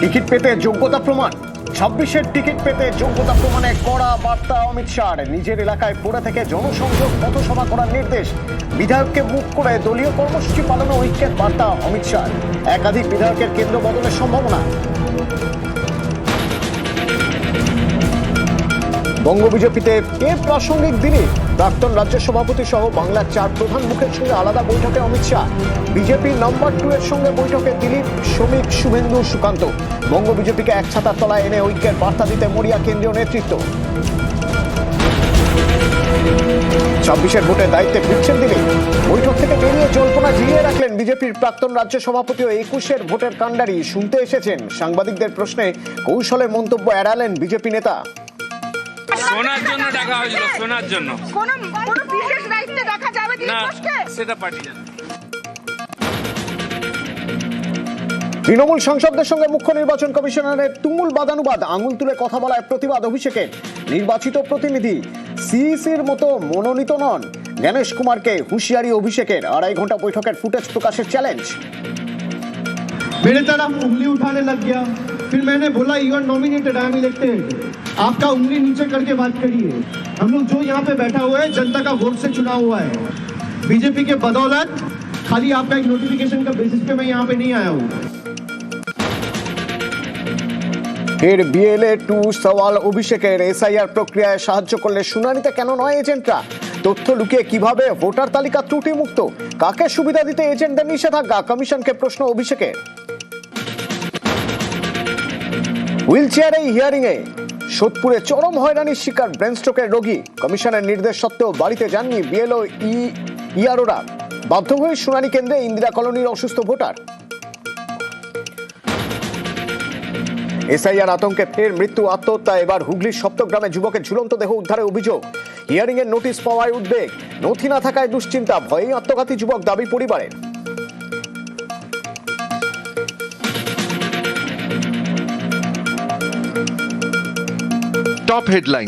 Ticket পেতে যোগ্যতা প্রমাণ। ছাব্বিশের টিকিট পেতে যোগ্যতা প্রমাণে কড়া বার্তা অমিত শাহ নিজের এলাকায় পড়ে থেকে জনসংযোগ পথসভা করার নির্দেশ। বিধায়ককে মুখ করে দলীয় কর্মসূচি পালনে ঐক্যের বার্তা অমিত শাহ। একাধিক বিধায়কের কেন্দ্র বদলের সম্ভাবনা। বঙ্গ বিজেপিতে কে প্রাসঙ্গিক দিনে প্রাক্তন রাজ্য সভাপতি সহ বাংলার চার প্রধান মুখের সঙ্গে আলাদা বৈঠকে Amit Shah. BJP number two এর সঙ্গে বৈঠকে দিলীপ, শ্রমিক, শুভেন্দু, সুকান্ত। বঙ্গ বিজেপিকে এক ছাতার তলায় এনে ঐক্যের বার্তা দিতে মরিয়া কেন্দ্রীয় নেতৃত্ব। ছাব্বিশের ভোটের দায়িত্বে ফিরছেন দিলীপ। বৈঠক থেকে বেরিয়ে জল্পনা জিরিয়ে রাখলেন বিজেপির প্রাক্তন রাজ্য সভাপতি ও একুশের ভোটের কাণ্ডারি। শুনতে এসেছেন সাংবাদিকদের প্রশ্নে কৌশলে মন্তব্য এড়ালেন বিজেপি নেতা। শোনার জন্য ডাকা হয়েছিল শোনার জন্য। কোন কোন বিশেষ দায়িত্বে দেখা যাবে না সেটা পার্টি জানে তৃণমূল সাংসদদের সঙ্গে মুখ্য নির্বাচন কমিশনারের তুমুল বাদানুবাদ আঙুল তুলে কথা বলায় প্রতিবাদ অভিষেকের নির্বাচিত প্রতিনিধি সিইসির মতো মনোনীত নন। জ্ঞানেশ কুমারকে হুঁশিয়ারি অভিষেকের আড়াই ঘণ্টা বৈঠকের ফুটেজ প্রকাশের চ্যালেঞ্জ मेरे तरफ उंगली उठाने लग गया फिर मैंने बोला you are nominated I am elected आपका उंगली नीचे करके बात करिए हम लोग जो यहाँ पे बैठा हुआ है जनता का वोट से चुना हुआ है बीजेपी के बदौलत खाली आपका एक नोटिफिकेशन का बेसिस पे मैं यहाँ पे नहीं आया हूँ ফের বিএলএ টু সওয়াল অভিষেকের এসআইআর প্রক্রিয়ায় সাহায্য করলে শুনানিতে কেন নয় এজেন্টরা তথ্য লুকিয়ে কিভাবে ভোটার তালিকা ত্রুটিমুক্ত কাকে সুবিধা দিতে এজেন্টদের নিষেধাজ্ঞা কমিশনকে প্রশ্ন অভিষেকের হুইল চেয়ারে হিয়ারিং এ সোদপুরে চরম হয়রানির শিকার ব্রেন স্ট্রোকের রোগী। কমিশনের নির্দেশ সত্ত্বেও বাড়িতে যাননি বিএলও ই, ইয়ারোরা। বাধ্য হয়ে শুনানি কেন্দ্রে ইন্দিরা কলোনির অসুস্থ ভোটার। এসআইআর আতঙ্কে ফের মৃত্যু, আত্মহত্যা। এবার হুগলির সপ্তগ্রামে যুবকের ঝুলন্ত দেহ উদ্ধারে অভিযোগ। হিয়ারিং এর নোটিশ পাওয়ায় উদ্বেগ। নথি না থাকায় দুশ্চিন্তা। ভয়েই আত্মঘাতী যুবক দাবি পরিবারের। top headlines.